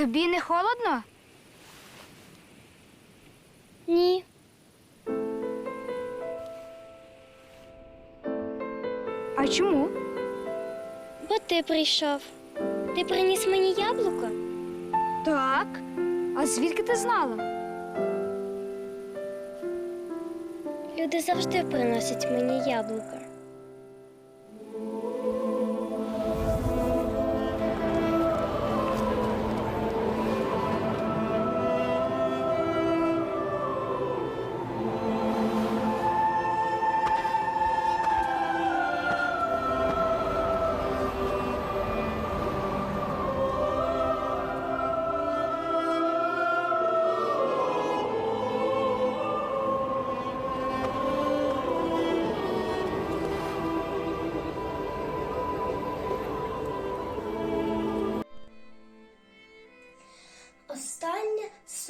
Тобі не холодно? Ні. А чому? Бо ти прийшов. Ти приніс мені яблуко? Так. А звідки ти знала? Люди завжди приносять мені яблука.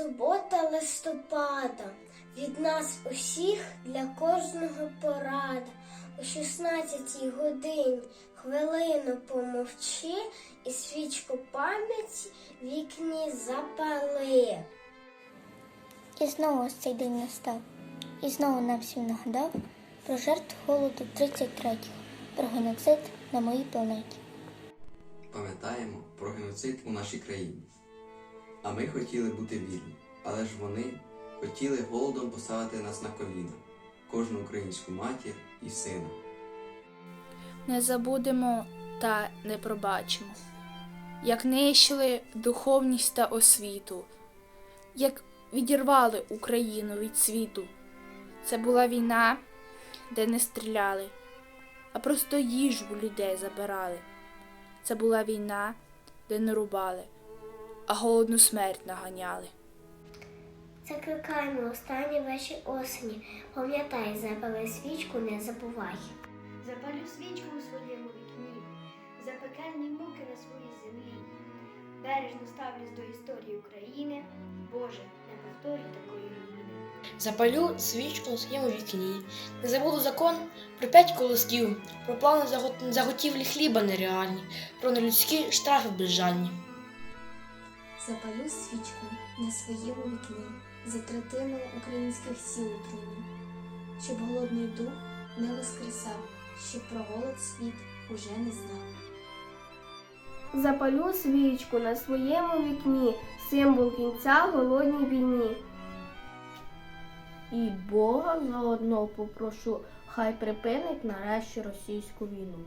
Субота листопада. Від нас усіх для кожного порада. О 16 годині хвилину помовчи і свічку пам'яті вікні запали. І знову ось цей день настав. І знову нам всім нагадав про жертв голоду 33-го, про геноцид на моїй планеті. Пам'ятаємо про геноцид у нашій країні. А ми хотіли бути вільні, але ж вони хотіли голодом поставити нас на коліна, кожну українську матір і сина. не забудемо та не пробачимо, як нищили духовність та освіту, як відірвали Україну від світу. Це була війна, де не стріляли, а просто їжу людей забирали. Це була війна, де не рубали, а голодну смерть наганяли. Закликаємо останні вечі осені. Пам'ятай, запали свічку, не забувай. Запалю свічку у своєму вікні, за пекельні муки на своїй землі. Бережно ставлюсь до історії України. Боже, не повторюй такої руїни. Запалю свічку на своєму вікні. Не забуду закон про п'ять колосків, про плани заготівлі хліба нереальні, про нелюдські штрафи безжальні. Запалю свічку на своєму вікні за третину українських сіл труні, щоб голодний дух не воскресав, щоб про голод світ уже не знав. Запалю свічку на своєму вікні, символ кінця голодній війні. І Бога заодно попрошу, хай припинить нарешті російську війну.